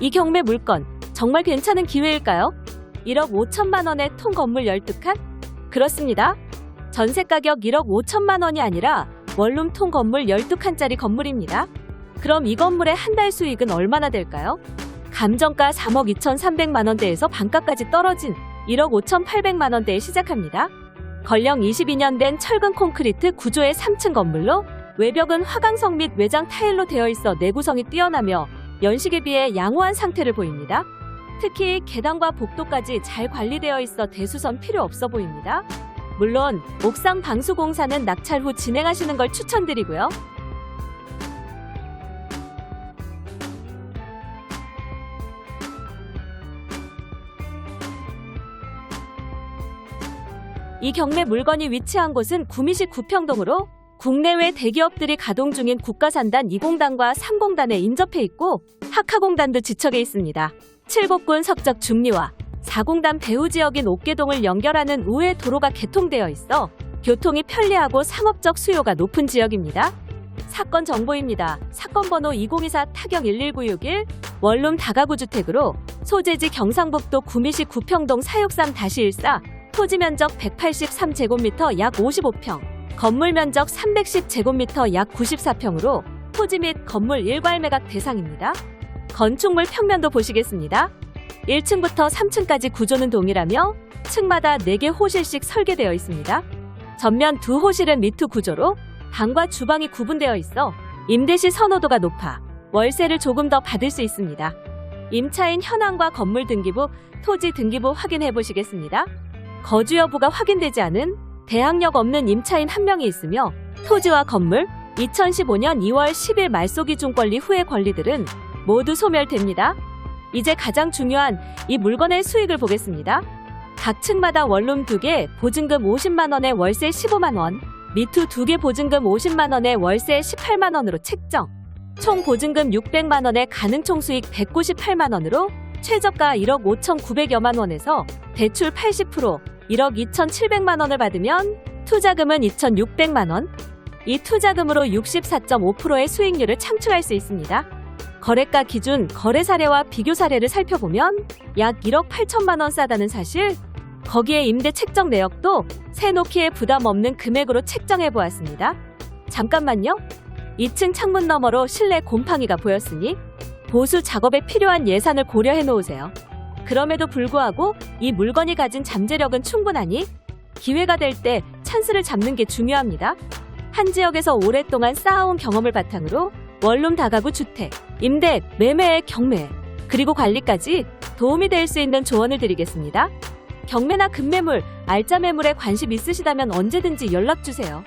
이 경매 물건 정말 괜찮은 기회일까요? 1억 5천만 원의 통 건물 12칸? 그렇습니다. 전세 가격 1억 5천만 원이 아니라 원룸 통 건물 12칸짜리 건물입니다. 그럼 이 건물의 한 달 수익은 얼마나 될까요? 감정가 3억 2,300만 원대에서 반가까지 떨어진 1억 5,800만 원대에 시작합니다. 건령 22년 된 철근 콘크리트 구조의 3층 건물로 외벽은 화강석 및 외장 타일로 되어 있어 내구성이 뛰어나며 연식에 비해 양호한 상태를 보입니다. 특히 계단과 복도까지 잘 관리되어 있어 대수선 필요 없어 보입니다. 물론 옥상 방수 공사는 낙찰 후 진행하시는 걸 추천드리고요. 이 경매 물건이 위치한 곳은 구미시 구평동으로 국내외 대기업들이 가동 중인 국가산단 2공단과 3공단에 인접해 있고 하카공단도 지척에 있습니다. 칠곡군 석적 중리와 4공단 배후 지역인 옥계동을 연결하는 우회 도로가 개통되어 있어 교통이 편리하고 상업적 수요가 높은 지역입니다. 사건 정보입니다. 사건 번호 2024 타경 11961 원룸 다가구 주택으로 소재지 경상북도 구미시 구평동 463-14 토지 면적 183제곱미터 약 55평, 건물 면적 310제곱미터 약 94평으로 토지 및 건물 일괄 매각 대상입니다. 건축물 평면도 보시겠습니다. 1층부터 3층까지 구조는 동일하며 층마다 4개 호실씩 설계되어 있습니다. 전면 두 호실은 미투 구조로 방과 주방이 구분되어 있어 임대 시 선호도가 높아 월세를 조금 더 받을 수 있습니다. 임차인 현황과 건물 등기부, 토지 등기부 확인해 보시겠습니다. 거주 여부가 확인되지 않은 대항력 없는 임차인 한 명이 있으며 토지와 건물 2015년 2월 10일 말소기 중 권리 후의 권리들은 모두 소멸됩니다. 이제 가장 중요한 이 물건의 수익을 보겠습니다. 각 층마다 원룸 2개 보증금 50만 원에 월세 15만 원, 미투 2개 보증금 50만 원에 월세 18만 원으로 책정. 총 보증금 600만 원에 가능 총 수익 198만 원으로 최저가 1억 5,900여만 원에서 대출 80% 1억 2,700만 원을 받으면 투자금은 2,600만 원. 이 투자금으로 64.5%의 수익률을 창출할 수 있습니다. 거래가 기준 거래 사례와 비교 사례를 살펴보면 약 1억 8천만 원 싸다는 사실, 거기에 임대 책정 내역도 세놓기에 부담 없는 금액으로 책정해 보았습니다. 잠깐만요. 2층 창문 너머로 실내 곰팡이가 보였으니 보수 작업에 필요한 예산을 고려해 놓으세요. 그럼에도 불구하고 이 물건이 가진 잠재력은 충분하니 기회가 될 때 찬스를 잡는 게 중요합니다. 한 지역에서 오랫동안 쌓아온 경험을 바탕으로 원룸 다가구 주택, 임대, 매매, 경매, 그리고 관리까지 도움이 될 수 있는 조언을 드리겠습니다. 경매나 급매물, 알짜 매물에 관심 있으시다면 언제든지 연락 주세요.